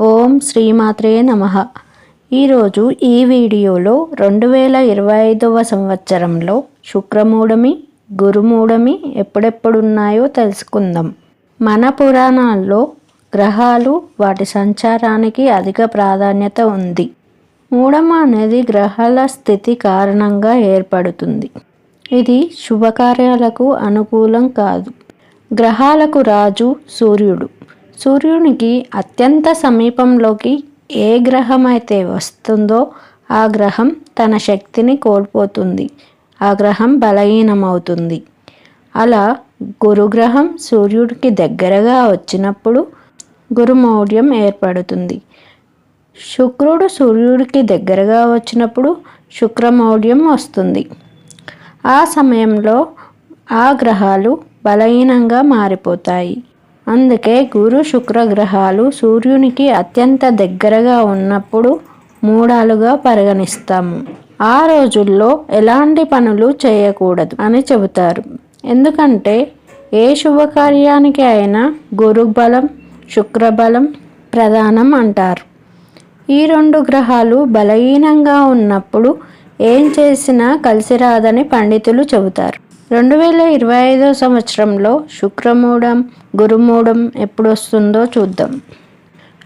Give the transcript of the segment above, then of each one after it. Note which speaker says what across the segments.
Speaker 1: ఓం శ్రీమాత్రే నమ. ఈరోజు ఈ వీడియోలో రెండు వేల ఇరవై ఐదవ సంవత్సరంలో శుక్రమూఢమి గురుమూఢమి ఎప్పుడెప్పుడున్నాయో తెలుసుకుందాం. మన పురాణాల్లో గ్రహాలు వాటి సంచారానికి అధిక ప్రాధాన్యత ఉంది. మూఢమ అనేది గ్రహాల స్థితి కారణంగా ఏర్పడుతుంది. ఇది శుభకార్యాలకు అనుకూలం కాదు. గ్రహాలకు రాజు సూర్యుడు. సూర్యునికి అత్యంత సమీపంలోకి ఏ గ్రహం అయితే వస్తుందో ఆ గ్రహం తన శక్తిని కోల్పోతుంది. ఆ గ్రహం బలహీనమవుతుంది. అలా గురుగ్రహం సూర్యుడికి దగ్గరగా వచ్చినప్పుడు గురుమౌఢ్యం ఏర్పడుతుంది. శుక్రుడు సూర్యుడికి దగ్గరగా వచ్చినప్పుడు శుక్రమౌఢ్యం వస్తుంది. ఆ సమయంలో ఆ గ్రహాలు బలహీనంగా మారిపోతాయి. అందుకే గురు శుక్ర గ్రహాలు సూర్యునికి అత్యంత దగ్గరగా ఉన్నప్పుడు మూడాలుగా పరిగణిస్తాము. ఆ రోజుల్లో ఎలాంటి పనులు చేయకూడదు అని చెబుతారు. ఎందుకంటే ఏ శుభకార్యానికి అయినా గురుబలం శుక్రబలం ప్రధానం అంటారు. ఈ రెండు గ్రహాలు బలహీనంగా ఉన్నప్పుడు ఏం చేసినా కలిసి రాదని పండితులు చెబుతారు. రెండు వేల ఇరవై ఐదో సంవత్సరంలో శుక్రమూఢం గురుమూఢం ఎప్పుడు వస్తుందో చూద్దాం.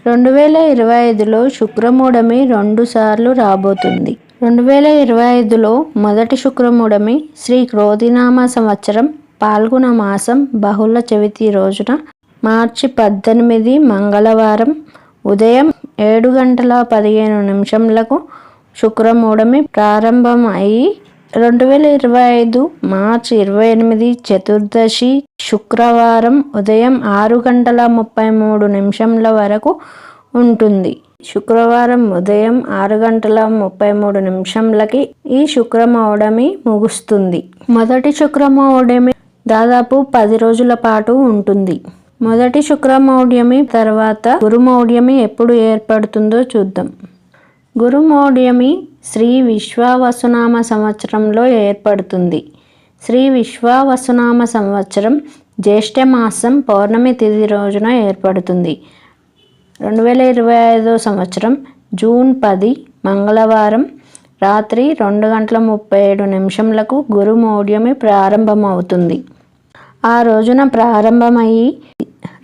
Speaker 1: రెండు వేల ఇరవై ఐదులో శుక్రమూఢమి రెండుసార్లు రాబోతుంది. రెండు వేల ఇరవై ఐదులో మొదటి శుక్రమూఢమి శ్రీ క్రోధినామ సంవత్సరం పాల్గొన మాసం బహుళ చవితి రోజున మార్చి పద్దెనిమిది మంగళవారం ఉదయం ఏడు గంటల పదిహేను నిమిషంలకు శుక్రమూఢమి ప్రారంభం అయి రెండు వేల ఇరవై ఐదు మార్చి ఇరవై ఎనిమిది చతుర్దశి శుక్రవారం ఉదయం ఆరు గంటల ముప్పై మూడు నిమిషంల వరకు ఉంటుంది. శుక్రవారం ఉదయం ఆరు గంటల ముప్పై మూడు నిమిషంలకి ఈ శుక్రమౌడమి ముగుస్తుంది. మొదటి శుక్రమౌడమి దాదాపు పది రోజుల పాటు ఉంటుంది. మొదటి శుక్రమౌఢ్యమి తర్వాత గురుమౌఢ్యమి ఎప్పుడు ఏర్పడుతుందో చూద్దాం. గురుమౌఢ్యమి శ్రీ విశ్వావసునామ సంవత్సరంలో ఏర్పడుతుంది. శ్రీ విశ్వావసునామ సంవత్సరం జ్యేష్ఠమాసం పౌర్ణమి తిథి రోజున ఏర్పడుతుంది. రెండు వేల ఇరవై ఐదో సంవత్సరం జూన్ పది మంగళవారం రాత్రి రెండు గంటల ముప్పై ఏడు నిమిషంలకు గురుమౌఢ్యమి ప్రారంభమవుతుంది. ఆ రోజున ప్రారంభమయ్యి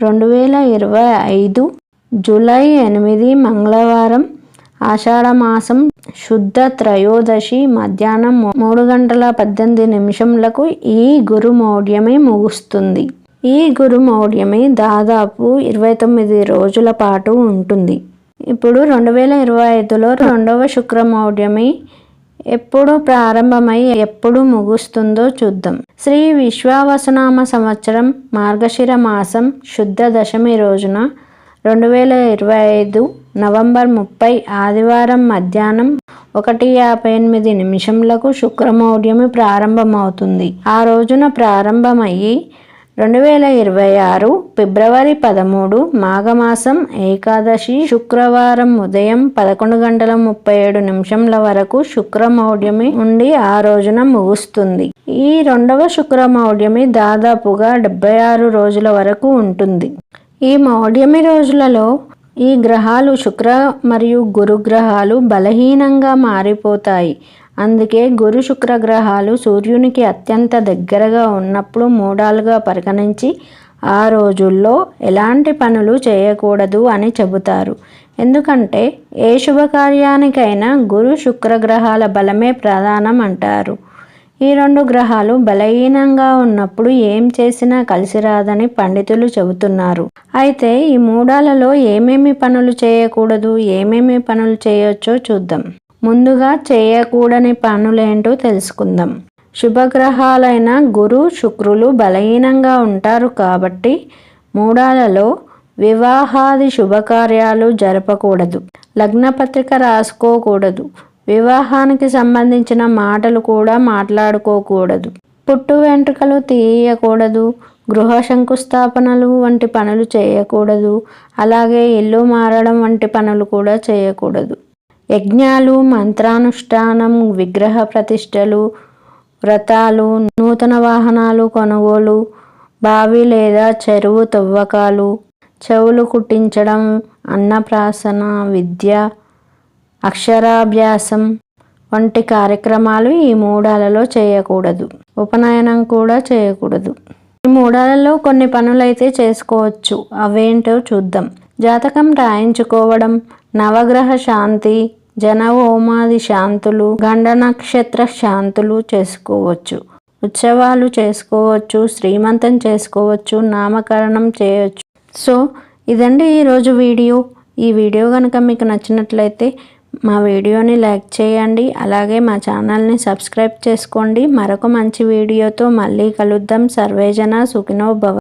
Speaker 1: రెండు వేల ఇరవై ఐదు జూలై ఎనిమిది మంగళవారం ఆషాఢమాసం శుద్ధ త్రయోదశి మధ్యాహ్నం మూడు గంటల పద్దెనిమిది నిమిషంలకు ఈ గురుమౌఢ్యమే ముగుస్తుంది. ఈ గురుమౌఢ్యమి దాదాపు ఇరవై తొమ్మిది రోజుల పాటు ఉంటుంది. ఇప్పుడు రెండు వేల ఇరవై ఐదులో రెండవ శుక్రమౌఢ్యమి ఎప్పుడు ప్రారంభమై ఎప్పుడు ముగుస్తుందో చూద్దాం. శ్రీ విశ్వావసునామ సంవత్సరం మార్గశిర మాసం శుద్ధ దశమి రోజున రెండు వేల ఇరవై ఐదు నవంబర్ ముప్పై ఆదివారం మధ్యాహ్నం ఒకటి యాభై ఎనిమిది నిమిషంలకు శుక్రమౌర్యమి ప్రారంభమవుతుంది. ఆ రోజున ప్రారంభమయ్యి రెండు వేల ఇరవై ఆరు ఫిబ్రవరి పదమూడు మాఘమాసం ఏకాదశి శుక్రవారం ఉదయం పదకొండు గంటల ముప్పై ఏడు నిమిషంల వరకు శుక్రమౌఢ్యమి ఉండి ఆ రోజున ముగుస్తుంది. ఈ రెండవ శుక్రమౌఢ్యమి దాదాపుగా డెబ్బై ఆరు రోజుల వరకు ఉంటుంది. ఈ మౌఢ్యమి రోజులలో ఈ గ్రహాలు శుక్ర మరియు గురు గ్రహాలు బలహీనంగా మారిపోతాయి. అందుకే గురు శుక్ర గ్రహాలు సూర్యునికి అత్యంత దగ్గరగా ఉన్నప్పుడు మూడాలుగా పరిగణించి ఆ రోజుల్లో ఎలాంటి పనులు చేయకూడదు అని చెబుతారు. ఎందుకంటే ఏ శుభకార్యానికైనా గురు శుక్ర గ్రహాల బలమే ప్రధానం అంటారు. ఈ రెండు గ్రహాలు బలహీనంగా ఉన్నప్పుడు ఏం చేసినా కలిసి రాదని పండితులు చెబుతున్నారు. అయితే ఈ మూడాలలో ఏమేమి పనులు చేయకూడదు ఏమేమి పనులు చేయొచ్చో చూద్దాం. ముందుగా చేయకూడని పనులేంటో తెలుసుకుందాం. శుభగ్రహాలైన గురు శుక్రులు బలహీనంగా ఉంటారు కాబట్టి మూడాలలో వివాహాది శుభకార్యాలు జరపకూడదు. లగ్నపత్రిక రాసుకోకూడదు. వివాహానికి సంబంధించిన మాటలు కూడా మాట్లాడుకోకూడదు. పుట్టు వెంట్రుకలు తీయకూడదు. గృహ శంకుస్థాపనలు వంటి పనులు చేయకూడదు. అలాగే ఇల్లు మారడం వంటి పనులు కూడా చేయకూడదు. యజ్ఞాలు మంత్రానుష్ఠానం విగ్రహ ప్రతిష్టలు వ్రతాలు నూతన వాహనాలు కొనుగోలు బావి లేదా చెరువు తవ్వకాలు చెవులు కుట్టించడం అన్నప్రాసన విద్య అక్షరాభ్యాసం వంటి కార్యక్రమాలు ఈ మూడాలలో చేయకూడదు. ఉపనయనం కూడా చేయకూడదు. ఈ మూడాలలో కొన్ని పనులైతే చేసుకోవచ్చు. అవేంటో చూద్దాం. జాతకం రాయించుకోవడం నవగ్రహ శాంతి జనవోమాది శాంతులు గండ నక్షత్ర శాంతులు చేసుకోవచ్చు. ఉత్సవాలు చేసుకోవచ్చు శ్రీమంతం చేసుకోవచ్చు నామకరణం చేయవచ్చు సో ఇదండి ఈరోజు వీడియో. ఈ వీడియో కనుక మీకు నచ్చినట్లయితే మా వీడియోని లైక్ చేయండి అలాగే మా ఛానల్ని సబ్స్క్రైబ్ చేసుకోండి. మరొక మంచి వీడియోతో మళ్ళీ కలుద్దాం. సర్వేజన సుఖినో భవ